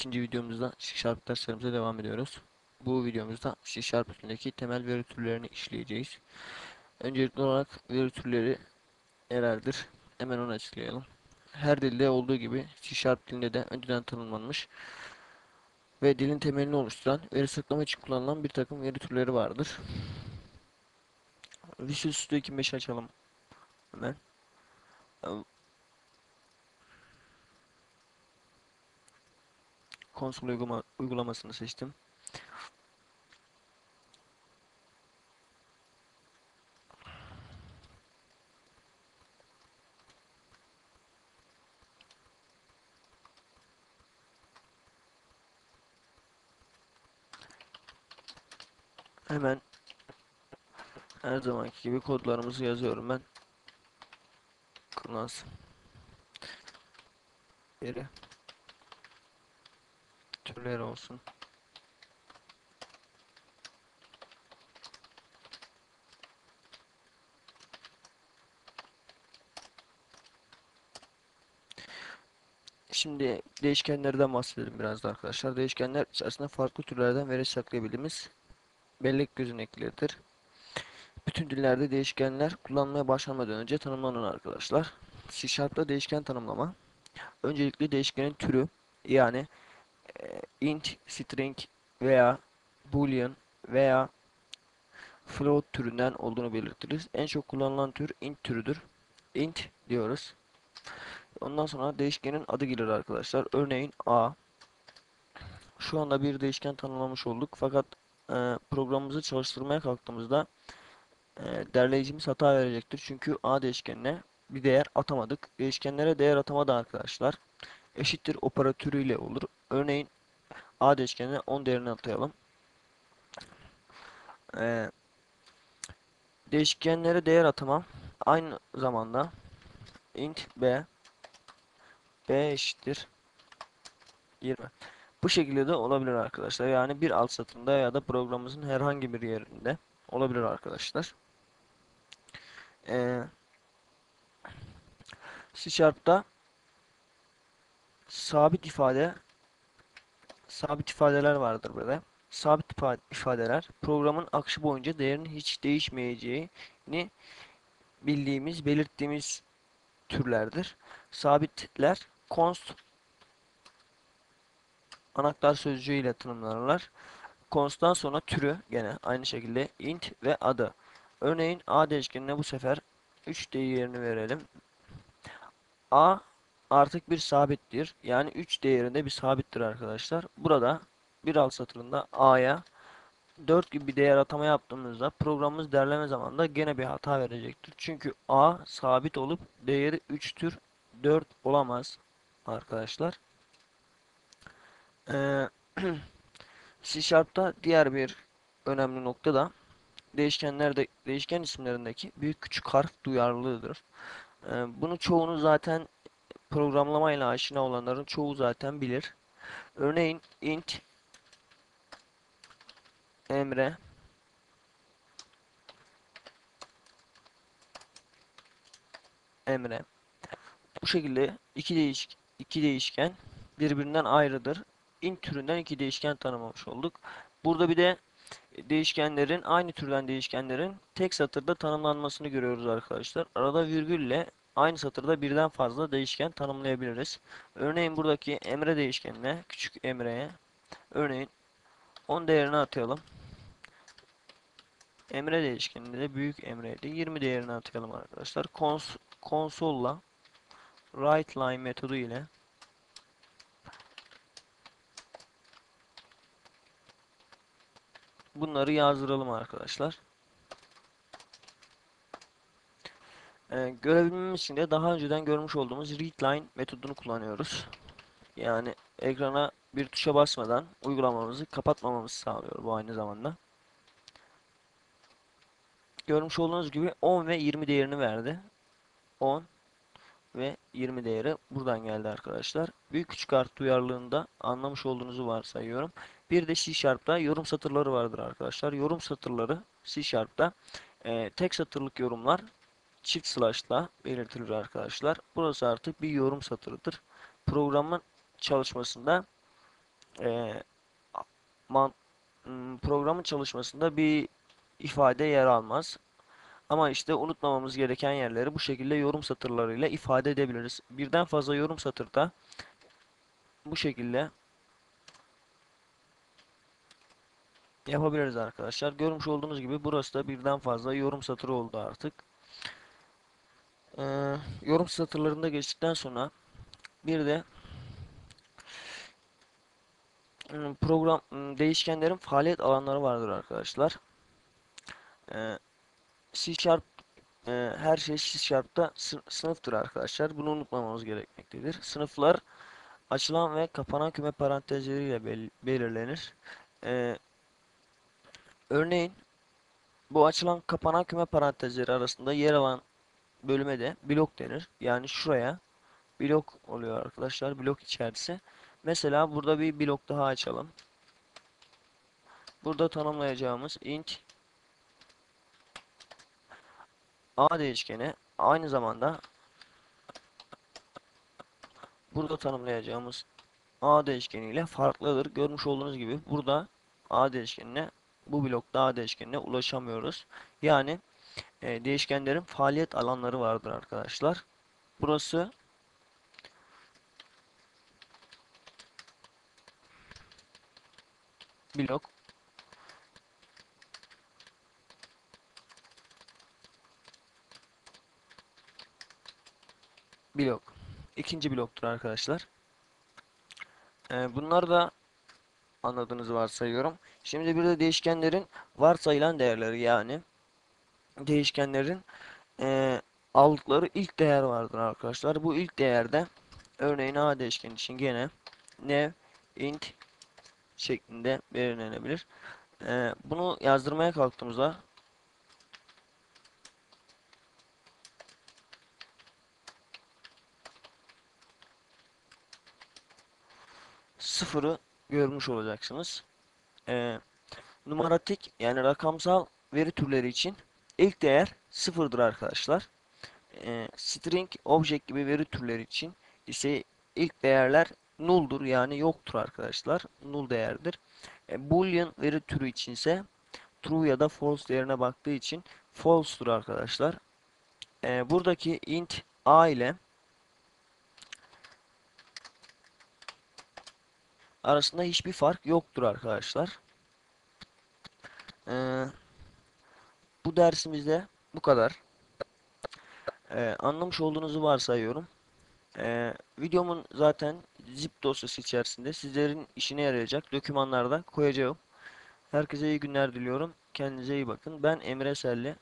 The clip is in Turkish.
ikinci videomuzda C Sharp derslerimize devam ediyoruz. Bu videomuzda C Sharp üstündeki temel veri türlerini işleyeceğiz. Öncelikli olarak veri türleri nelerdir? Hemen onu açıklayalım. Her dilde olduğu gibi C Sharp dilinde de önceden tanımlanmış ve dilin temelini oluşturan veri saklama için kullanılan bir takım veri türleri vardır. Visual Studio 2005 açalım hemen. Konsol uygulama, uygulamasını seçtim. Hemen her zamanki gibi kodlarımızı yazıyorum ben. Class veri türleri olsun. Şimdi değişkenlerden bahsedelim biraz da arkadaşlar. Değişkenler içerisinde farklı türlerden veri saklayabildiğimiz bellek gözenekleridir. Bütün dillerde değişkenler kullanmaya başlamadan önce tanımlanır arkadaşlar. C değişken tanımlama. Öncelikle değişkenin türü yani int, string veya boolean veya float türünden olduğunu belirtiriz. En çok kullanılan tür int türüdür. int diyoruz. Ondan sonra değişkenin adı gelir arkadaşlar. Örneğin a. Şu anda bir değişken tanımlamış olduk. Fakat e, programımızı çalıştırmaya kalktığımızda e, derleyicimiz hata verecektir. Çünkü a değişkenine bir değer atamadık. Değişkenlere değer atamadı arkadaşlar. Eşittir operatörüyle olur. Örneğin a değişkenine 10 değerini atayalım. Ee, değişkenlere değer atamam. Aynı zamanda int b b eşittir 20. Bu şekilde de olabilir arkadaşlar. Yani bir alt satırında ya da programımızın herhangi bir yerinde olabilir arkadaşlar. Ee, C Sharp'ta sabit ifade sabit ifadeler vardır burada. Sabit ifadeler programın akışı boyunca değerinin hiç değişmeyeceğini bildiğimiz, belirttiğimiz türlerdir. Sabitler const anahtar sözcüğü ile tanımlanırlar. Const'tan sonra türü gene aynı şekilde int ve adı. Örneğin a değişkenine bu sefer 3 değerini verelim. a artık bir sabittir. Yani 3 değerinde bir sabittir arkadaşlar. Burada bir alt satırında a'ya 4 gibi bir değer atama yaptığımızda programımız derleme zamanında gene bir hata verecektir. Çünkü a sabit olup değeri 3'tür 4 olamaz arkadaşlar. Ee, C Sharp'ta diğer bir önemli nokta da değişkenlerde değişken isimlerindeki büyük küçük harf duyarlılığıdır. Ee, bunu çoğunu zaten programlamayla aşina olanların çoğu zaten bilir. Örneğin int Emre Emre bu şekilde iki değiş iki değişken birbirinden ayrıdır. int türünden iki değişken tanımlamış olduk. Burada bir de değişkenlerin aynı türden değişkenlerin tek satırda tanımlanmasını görüyoruz arkadaşlar. Arada virgülle aynı satırda birden fazla değişken tanımlayabiliriz. Örneğin buradaki emre değişkenine küçük emreye örneğin 10 değerini atayalım. Emre değişkeninde de büyük emreye de 20 değerini atayalım arkadaşlar. Kons konsolla write line metodu ile bunları yazdıralım arkadaşlar. Ee, görebilmemiz için de daha önceden görmüş olduğumuz readline metodunu kullanıyoruz. Yani ekrana bir tuşa basmadan uygulamamızı kapatmamamızı sağlıyor bu aynı zamanda. Görmüş olduğunuz gibi 10 ve 20 değerini verdi. 10 ve 20 değeri buradan geldi arkadaşlar. Büyük küçük harf duyarlılığında anlamış olduğunuzu varsayıyorum. Bir de C Sharp'ta yorum satırları vardır arkadaşlar. Yorum satırları C Sharp'ta e, tek satırlık yorumlar çift slash'la belirtilir arkadaşlar. Burası artık bir yorum satırıdır. Programın çalışmasında e, man- m, programın çalışmasında bir ifade yer almaz. Ama işte unutmamamız gereken yerleri bu şekilde yorum satırlarıyla ifade edebiliriz. Birden fazla yorum satırda bu şekilde yapabiliriz arkadaşlar. Görmüş olduğunuz gibi burası da birden fazla yorum satırı oldu artık. Ee, yorum satırlarında geçtikten sonra bir de ım, program ım, değişkenlerin faaliyet alanları vardır arkadaşlar. Ee, C Sharp e, her şey C Sharp'ta sı- sınıftır arkadaşlar. Bunu unutmamamız gerekmektedir. Sınıflar açılan ve kapanan küme parantezleriyle bel- belirlenir. Ee, örneğin bu açılan kapanan küme parantezleri arasında yer alan bölüme de blok denir. Yani şuraya blok oluyor arkadaşlar. Blok içerisi. Mesela burada bir blok daha açalım. Burada tanımlayacağımız int a değişkeni aynı zamanda burada tanımlayacağımız a değişkeni ile farklıdır. Görmüş olduğunuz gibi burada a değişkenine bu blokta a değişkenine ulaşamıyoruz. Yani e, değişkenlerin faaliyet alanları vardır arkadaşlar. Burası blok blok. İkinci bloktur arkadaşlar. Ee, bunlar da anladığınızı varsayıyorum. Şimdi bir de değişkenlerin varsayılan değerleri yani değişkenlerin e, aldıkları ilk değer vardır arkadaşlar. Bu ilk değerde örneğin a değişken için gene new int şeklinde belirlenebilir. Ee, bunu yazdırmaya kalktığımızda sıfırı görmüş olacaksınız. Ee, numaratik yani rakamsal veri türleri için ilk değer sıfırdır arkadaşlar. Ee, string, object gibi veri türleri için ise ilk değerler null'dur yani yoktur arkadaşlar. Null değerdir. E, Boolean veri türü için ise true ya da false değerine baktığı için false'dur arkadaşlar. E, buradaki int a ile arasında hiçbir fark yoktur arkadaşlar. E, bu dersimizde bu kadar. E, anlamış olduğunuzu varsayıyorum. E, videomun zaten zip dosyası içerisinde sizlerin işine yarayacak dokümanlarda koyacağım. Herkese iyi günler diliyorum. Kendinize iyi bakın. Ben Emre Selli.